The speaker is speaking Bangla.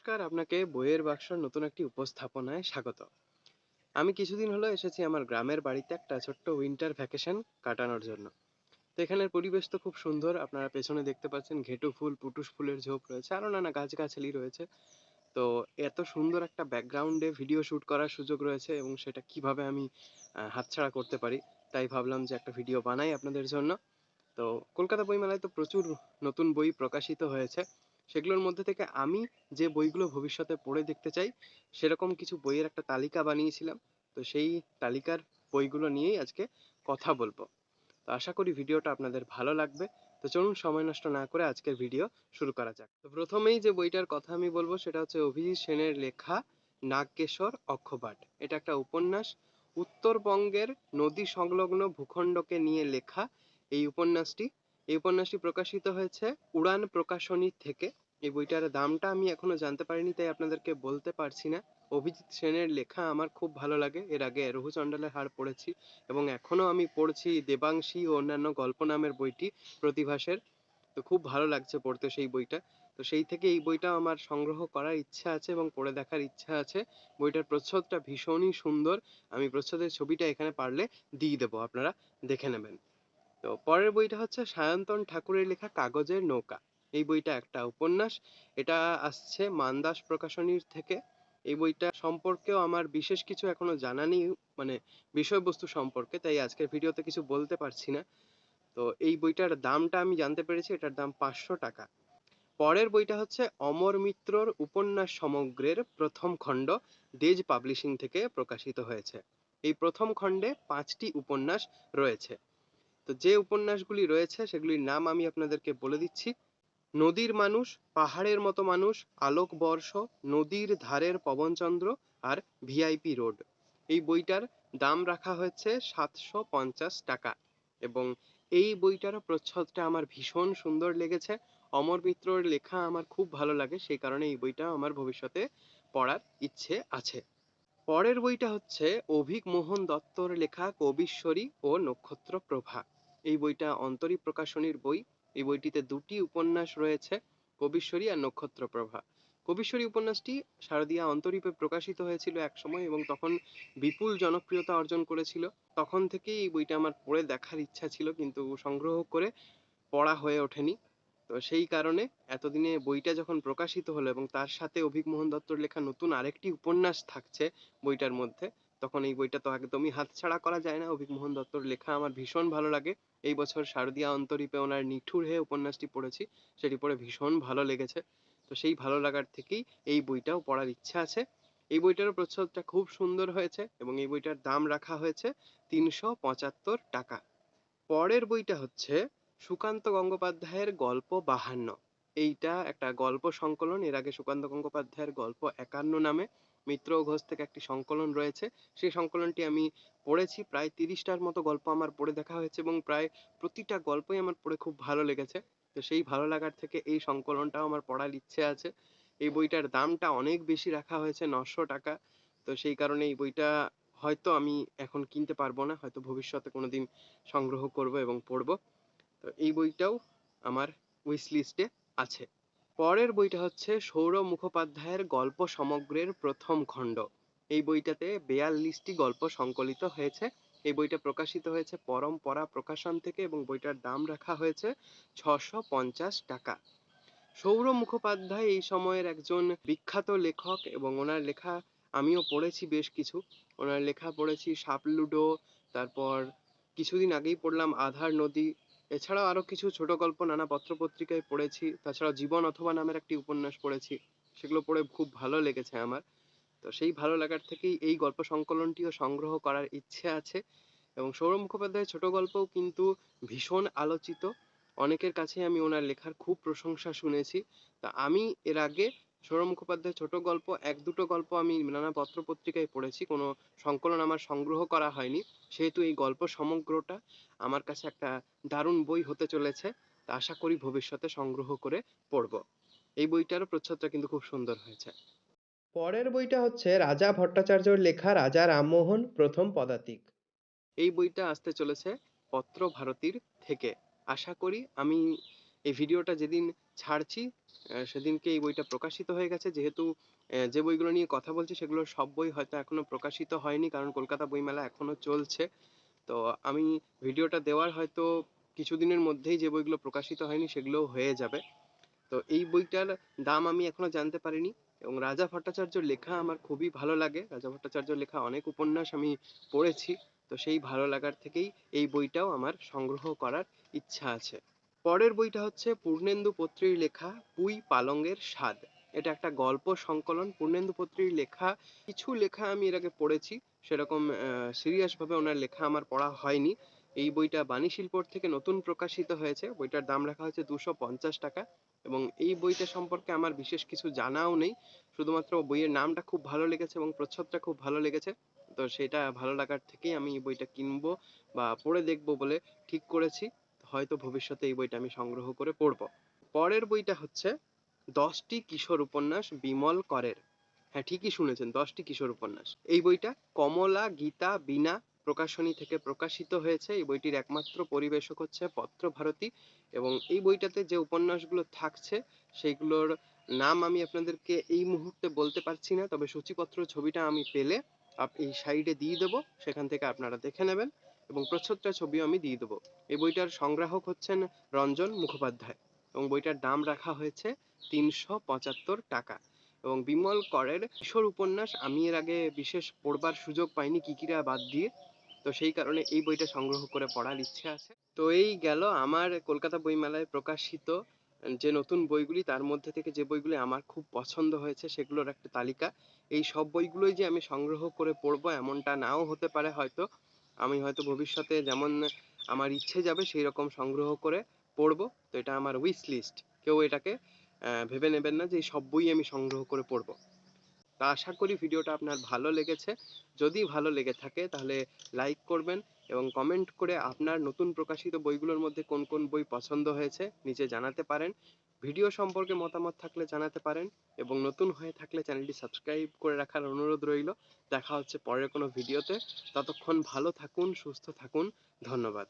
নমস্কার, আপনাকে বইয়ের বাক্সর নতুন একটি উপস্থাপনায় স্বাগত। আমি কিছুদিন হলো এসেছি আমার গ্রামের বাড়িতে একটা ছোট্ট উইন্টার ভ্যাকেশন কাটানোর জন্য। তো এখানের পরিবেশ তো খুব সুন্দর, আপনারা পেছনে দেখতে পাচ্ছেন ঘেটু ফুল, পুটুস ফুলের ঝোপ রয়েছে আরও নানা গাছগাছালি রয়েছে। তো এত সুন্দর একটা ব্যাকগ্রাউন্ডে ভিডিও শ্যুট করার সুযোগ রয়েছে এবং সেটা কীভাবে আমি হাতছাড়া করতে পারি, তাই ভাবলাম যে একটা ভিডিও বানাই আপনাদের জন্য। তো কলকাতা বইমেলায় তো প্রচুর নতুন বই প্রকাশিত হয়েছে। সেগুলোর মধ্যে থেকে আমি যে বইগুলো ভবিষ্যতে পড়ে দেখতে চাই, সেরকম কিছু বইয়ের একটা তালিকা বানিয়েছিলাম। তো সেই তালিকার বইগুলো নিয়েই আজকে কথা বলব। তো আশা করি ভিডিওটা আপনাদের ভালো লাগবে। তো চলুন সময় নষ্ট না করে আজকের ভিডিও শুরু করা যাক। তো প্রথমেই যে বইটার কথা আমি বলব, সেটা হচ্ছে অভিজিৎ সেনের লেখা নাগকেশর অক্ষপাট এটা একটা উপন্যাস। উত্তরবঙ্গের নদী সংলগ্ন ভূখণ্ডকে নিয়ে লেখা এই উপন্যাসটি। এই উপন্যাসটি প্রকাশিত হয়েছে উড়ান প্রকাশনী থেকে। এই বইটার দামটা আমি এখনও জানতে পারিনি, তাই আপনাদেরকে বলতে পারছি না। অভিজিৎ সেনের লেখা আমার খুব ভালো লাগে। এর আগে রঘু চণ্ডালের হার পড়েছি এবং এখনও আমি পড়ছি দেবাংশী ও অন্যান্য গল্প নামের বইটি প্রতিভাসের। তো খুব ভালো লাগছে পড়তে সেই বইটা। তো সেই থেকে এই বইটা আমার সংগ্রহ করার ইচ্ছা আছে এবং পড়ে দেখার ইচ্ছা আছে। বইটার প্রচ্ছদটা ভীষণই সুন্দর। আমি প্রচ্ছদের ছবিটা এখানে পারলে দিয়ে দেবো, আপনারা দেখে নেবেন। তো পরের বইটা হচ্ছে সায়ন্তন ঠাকুরের লেখা কাগজের নৌকা। এই বইটা একটা উপন্যাস। এটা আসছে মানদাস প্রকাশনীর থেকে। এই বইটা সম্পর্কেও আমার বিশেষ কিছু এখনও জানা নেই মানে বিষয়বস্তু সম্পর্কে, তাই আজকের ভিডিওতে কিছু বলতে পারছি না। তো এই বইটার দামটা আমি জানতে পেরেছি, এটার দাম পাঁচশো টাকা। পরের বইটা হচ্ছে অমর মিত্রর উপন্যাস সমগ্রের প্রথম খণ্ড, দেজ পাবলিশিং থেকে প্রকাশিত হয়েছে। এই প্রথম খণ্ডে পাঁচটি উপন্যাস রয়েছে। তো যে উপন্যাসগুলি রয়েছে, সেগুলির নাম আমি আপনাদেরকে বলে দিচ্ছি। নদীর মানুষ, পাহাড়ের মতো মানুষ আলোক বর্ষ নদীর ধারের পবনচন্দ্র আর ভিআইপি রোড। এই বইটার দাম রাখা হয়েছে সাতশো পঞ্চাশ টাকা এবং এই বইটার প্রচ্ছদটা আমার ভীষণ সুন্দর লেগেছে। অমর মিত্রর লেখা আমার খুব ভালো লাগে, সেই কারণে এই বইটা আমার ভবিষ্যতে পড়ার ইচ্ছে আছে। পরের বইটা হচ্ছে অভিক মোহন দত্তর লেখা কবিশ্বরী ও নক্ষত্র প্রভা। এই বইটা অন্তরী প্রকাশনীর বই। এই বইটিতে দুটি উপন্যাস রয়েছে, কবিশ্বরী আর নক্ষত্র প্রভা কবিশ্বরী উপন্যাসটি শারদীয়া অন্তরীপে প্রকাশিত হয়েছিল এক সময় এবং তখন বিপুল জনপ্রিয়তা অর্জন করেছিল। তখন থেকেই এই বইটা আমার পড়ে দেখার ইচ্ছা ছিল, কিন্তু সংগ্রহ করে পড়া হয়ে ওঠেনি। তো সেই কারণে এতদিনে বইটা যখন প্রকাশিত হলো এবং তার সাথে অভিক মোহন দত্তর লেখা নতুন আরেকটি উপন্যাস থাকছে বইটার মধ্যে তখন এই বইটা তো একদমই হাতছাড়া করা যায় না। অভিক মোহন দত্তর লেখা আমার ভীষণ ভালো লাগে। এই বছর শারদীয়া অন্তরীপে ওনার নিঠুর হে উপন্যাসটি পড়েছি, সেটি পড়ে ভীষণ ভালো লেগেছে। তো সেই ভালো লাগার থেকেই এই বইটাও পড়ার ইচ্ছা আছে। এই বইটারও প্রচ্ছদটা খুব সুন্দর হয়েছে এবং এই বইটার দাম রাখা হয়েছে তিনশো পঁচাত্তর টাকা। পরের বইটা হচ্ছে সুকান্ত গঙ্গোপাধ্যায়ের গল্প বাহান্ন। এইটা একটা গল্প সংকলন। এর আগে সুকান্ত গঙ্গোপাধ্যায়ের গল্প একান্ন নামে। মিত্র ঘোষ থেকে একটি সংকলন রয়েছে। সেই সংকলনটি আমি পড়েছি, প্রায় তিরিশটার মতো গল্প আমার পড়ে দেখা হয়েছে এবং প্রায় প্রতিটা গল্পই আমার পড়ে খুব ভালো লেগেছে। তো সেই ভালো লাগার থেকে এই সংকলনটাও আমার পড়ার ইচ্ছে আছে। এই বইটার দামটা অনেক বেশি রাখা হয়েছে, নশো টাকা। তো সেই কারণে এই বইটা হয়তো আমি এখন কিনতে পারব না, হয়তো ভবিষ্যতে কোনোদিন সংগ্রহ করব এবং পড়ব। তো এই বইটাও আমার উইশ লিস্টে আছে। পরের বইটা হচ্ছে সৌরভ মুখোপাধ্যায়ের গল্প সমগ্রের প্রথম খণ্ড। এই বইটাতে বেয়াল্লিশটি গল্প সংকলিত হয়েছে। এই বইটা প্রকাশিত হয়েছে পরম্পরা প্রকাশন থেকে এবং বইটার দাম রাখা হয়েছে ছশো পঞ্চাশ টাকা। সৌরভ মুখোপাধ্যায় এই সময়ের একজন বিখ্যাত লেখক এবং ওনার লেখা আমিও পড়েছি বেশ কিছু। ওনার লেখা পড়েছি সাপলুডো তারপর কিছুদিন আগেই পড়লাম আধার নদী এছাড়াও আরও কিছু ছোট গল্প, নানা পত্রপত্রিকায় পড়েছি। তাছাড়া জীবন অথবা নামের একটি উপন্যাস পড়েছি। সেগুলো পড়ে খুব ভালো লেগেছে আমার। তো সেই ভালো লাগার থেকেই এই গল্প সংকলনটিও সংগ্রহ করার ইচ্ছে আছে। এবং সৌরভ মুখোপাধ্যায়ের ছোট গল্পও কিন্তু ভীষণ আলোচিত। অনেকের কাছে আমি ওনার লেখার খুব প্রশংসা শুনেছি। তা আমি এর আগে সৌরভ মুখোপাধ্যায়ের ছোট গল্প এক দুটো গল্প আমি নানা পত্র পত্রিকায় পড়েছি। কোনো সংকলন আমার সংগ্রহ করা হয়নি। সেহেতু এই গল্প সমগ্রটা আমার কাছে একটা দারুণ বই হতে চলেছে। তা আশা করি ভবিষ্যতে সংগ্রহ করে পড়ব। এই বইটারও প্রচ্ছদটা কিন্তু খুব সুন্দর হয়েছে। পরের বইটা হচ্ছে রাজা ভট্টাচার্যর লেখা রাজা রামমোহন প্রথম পদাতিক। এই বইটা আসতে চলেছে পত্র ভারতীর থেকে। আশা করি আমি এই ভিডিওটা যেদিন ছাড়ছি সেদিনকে এই বইটা প্রকাশিত হয়ে গেছে। যেহেতু যে বইগুলো নিয়ে কথা বলছি সেগুলোর সব বই হয়তো এখনও প্রকাশিত হয়নি, কারণ কলকাতা বইমেলা এখনও চলছে। তো আমি ভিডিওটা দেওয়ার হয়তো কিছুদিনের মধ্যেই যে বইগুলো প্রকাশিত হয়নি সেগুলোও হয়ে যাবে। তো এই বইটার দাম আমি এখনও জানতে পারিনি এবং রাজা ভট্টাচার্যর লেখা আমার খুবই ভালো লাগে। রাজা ভট্টাচার্যর লেখা অনেক উপন্যাস আমি পড়েছি, তো সেই ভালো লাগার থেকেই এই বইটাও আমার সংগ্রহ করার ইচ্ছা আছে। পরের বইটা হচ্ছে পূর্ণেন্দু পত্রীর লেখা পুই পালঙ্গের স্বাদ। এটা একটা গল্প সংকলন। পূর্ণেন্দু পত্রীর লেখা, কিছু লেখা আমি এর আগে পড়েছি। সেরকম সিরিয়াস ভাবে ওনার লেখা আমার পড়া হয়নি। এই বইটা বাণী শিল্পর থেকে নতুন প্রকাশিত হয়েছে। বইটার দাম রাখা হয়েছে দুশো পঞ্চাশ টাকা এবং এই বইটা সম্পর্কে আমার বিশেষ কিছু জানাও নেই। শুধুমাত্র বইয়ের নামটা খুব ভালো লেগেছে এবং প্রচ্ছদটা খুব ভালো লেগেছে। তো সেটা ভালো লাগার থেকেই আমি এই বইটা কিনবো বা পড়ে দেখব বলে ঠিক করেছি। হয়তো ভবিষ্যতে এই বইটা আমি সংগ্রহ করে পড়ব। পরের বইটা হচ্ছে দশটি কিশোর উপন্যাস বিমল করের। হ্যাঁ ঠিকই শুনেছেন, দশটি কিশোর উপন্যাস। এই বইটা কমলা, গীতা, বীণা প্রকাশনী থেকে প্রকাশিত হয়েছে। এই বইটির একমাত্র পরিবেশক হচ্ছে পত্রভারতী এবং এই বইটাতে যে উপন্যাসগুলো থাকছে, সেইগুলোর নাম আমি আপনাদেরকে এই মুহূর্তে বলতে পারছি না, তবে সূচিপত্র ছবিটা আমি পেলে এই সাইডে দিয়ে দেবো। সেখান থেকে আপনারা দেখে নেবেন। এবং প্রচ্ছদটা ছবিও আমি দিয়ে দেবো। এই বইটার সংগ্রাহক হচ্ছেন রঞ্জন মুখোপাধ্যায় এবং বইটার দাম রাখা হয়েছে তিনশো পঁচাত্তর টাকা। এবং বিমল করের কিশোর উপন্যাস আমি এর আগে বিশেষ পড়বার সুযোগ পাইনি কিকিরা বাদ দিয়ে। তো সেই কারণে এই বইটা সংগ্রহ করে পড়ার ইচ্ছে আছে। তো এই গেল আমার কলকাতা বইমেলায় প্রকাশিত যে নতুন বইগুলি, তার মধ্যে থেকে যে বইগুলি আমার খুব পছন্দ হয়েছে সেগুলোর একটা তালিকা। এই সব বইগুলোই যে আমি সংগ্রহ করে পড়ব এমনটা নাও হতে পারে হয়তো। আমি হয়তো ভবিষ্যতে যেমন আমার ইচ্ছে যাবে সেই রকম সংগ্রহ করে পড়ব। তো এটা আমার উইশ লিস্ট কেউ এটাকে ভেবে নেবেন না যে এই সব বই আমি সংগ্রহ করে পড়ব। তা আশা করি ভিডিওটা আপনার ভালো লেগেছে। যদি ভালো লেগে থাকে তাহলে লাইক করবেন এবং কমেন্ট করে আপনার নতুন প্রকাশিত বইগুলোর মধ্যে কোন কোন বই পছন্দ হয়েছে নিচে জানাতে পারেন। ভিডিও সম্পর্কে মতামত থাকলে জানাতে পারেন এবং নতুন হয়ে থাকলে চ্যানেলটি সাবস্ক্রাইব করে রাখার অনুরোধ রইল। দেখা হচ্ছে পরের কোনো ভিডিওতে। ততক্ষণ ভালো থাকুন, সুস্থ থাকুন। ধন্যবাদ।